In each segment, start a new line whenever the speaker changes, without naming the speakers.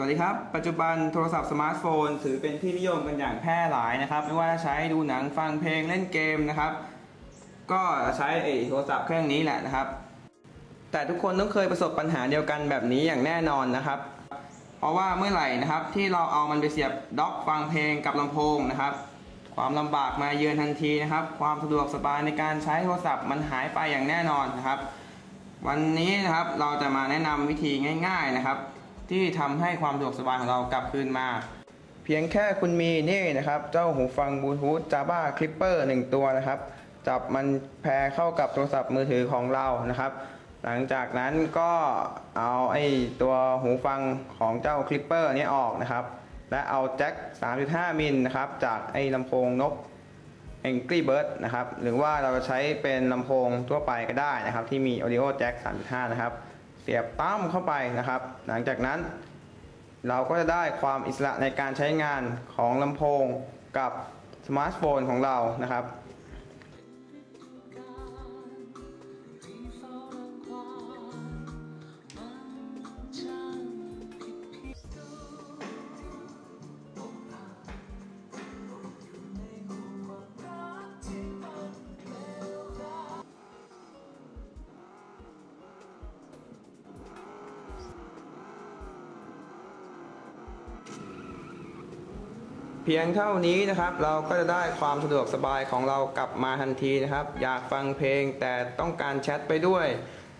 วัสดีครับ ปัจจุบันโทรศัพท์สมาร์ทโฟน ถือเป็นที่นิยมกันอย่างแพร่หลายนะครับ ไม่ว่าจะใช้ดูหนังฟังเพลงเล่นเกมนะครับ ก็ใช้ไอ้โทรศัพท์เครื่องนี้แหละนะครับ แต่ทุกคนต้องเคยประสบปัญหาเดียวกันแบบนี้อย่างแน่นอนนะครับ เพราะว่าเมื่อไหร่นะครับที่เราเอามันไปเสียบด็อกฟังเพลงกับลำโพงนะครับ ความลำบากมาเยือนทันทีนะครับ ความสะดวกสบายในการใช้โทรศัพท์มันหายไปอย่างแน่นอนนะครับ วันนี้นะครับเราจะมาแนะนำวิธีง่าย ๆนะครับ ที่ทำให้ความสะดวกสบายของเรากลับคืนมา เพียงแค่คุณมีนี่นะครับ เจ้าหูฟังบลูทูธ Java Clipper 1 ตัวนะครับ จับมันแพรเข้ากับโทรศัพท์มือถือของเรานะครับ หลังจากนั้นก็เอาไอ้ตัวหูฟังของเจ้า Clipper นี้ออกนะครับ และเอาแจ็ค 3.5 มิลนะครับ จากไอ้ลำโพงนก Angry Bird นะครับ หรือว่าเราจะใช้เป็นลำโพงทั่วไปก็ได้นะครับ ที่มี Audio Jack 3.5 นะครับ เสียบตั้มเข้าไปนะครับ หลังจากนั้น เราก็จะได้ความอิสระในการใช้งานของลำโพงกับสมาร์ทโฟนของเรานะครับ พียงเท่านี้นะครับเราก็จะได้ความสะดวกสบายของเรากลับมาทันทีนะครับ อยากฟังเพลงแต่ต้องการแชทไปด้วย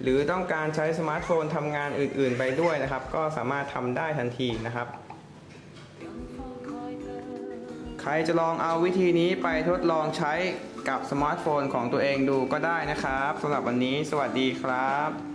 หรือต้องการใช้สมาร์ทโฟนทำงานอื่น ๆ ไปด้วยนะครับ ก็สามารถทำได้ทันทีนะครับ ใครจะลองเอาวิธีนี้ไปทดลองใช้กับสมาร์ทโฟนของตัวเองดูก็ได้นะครับสำหรับวันนี้ สวัสดีครับ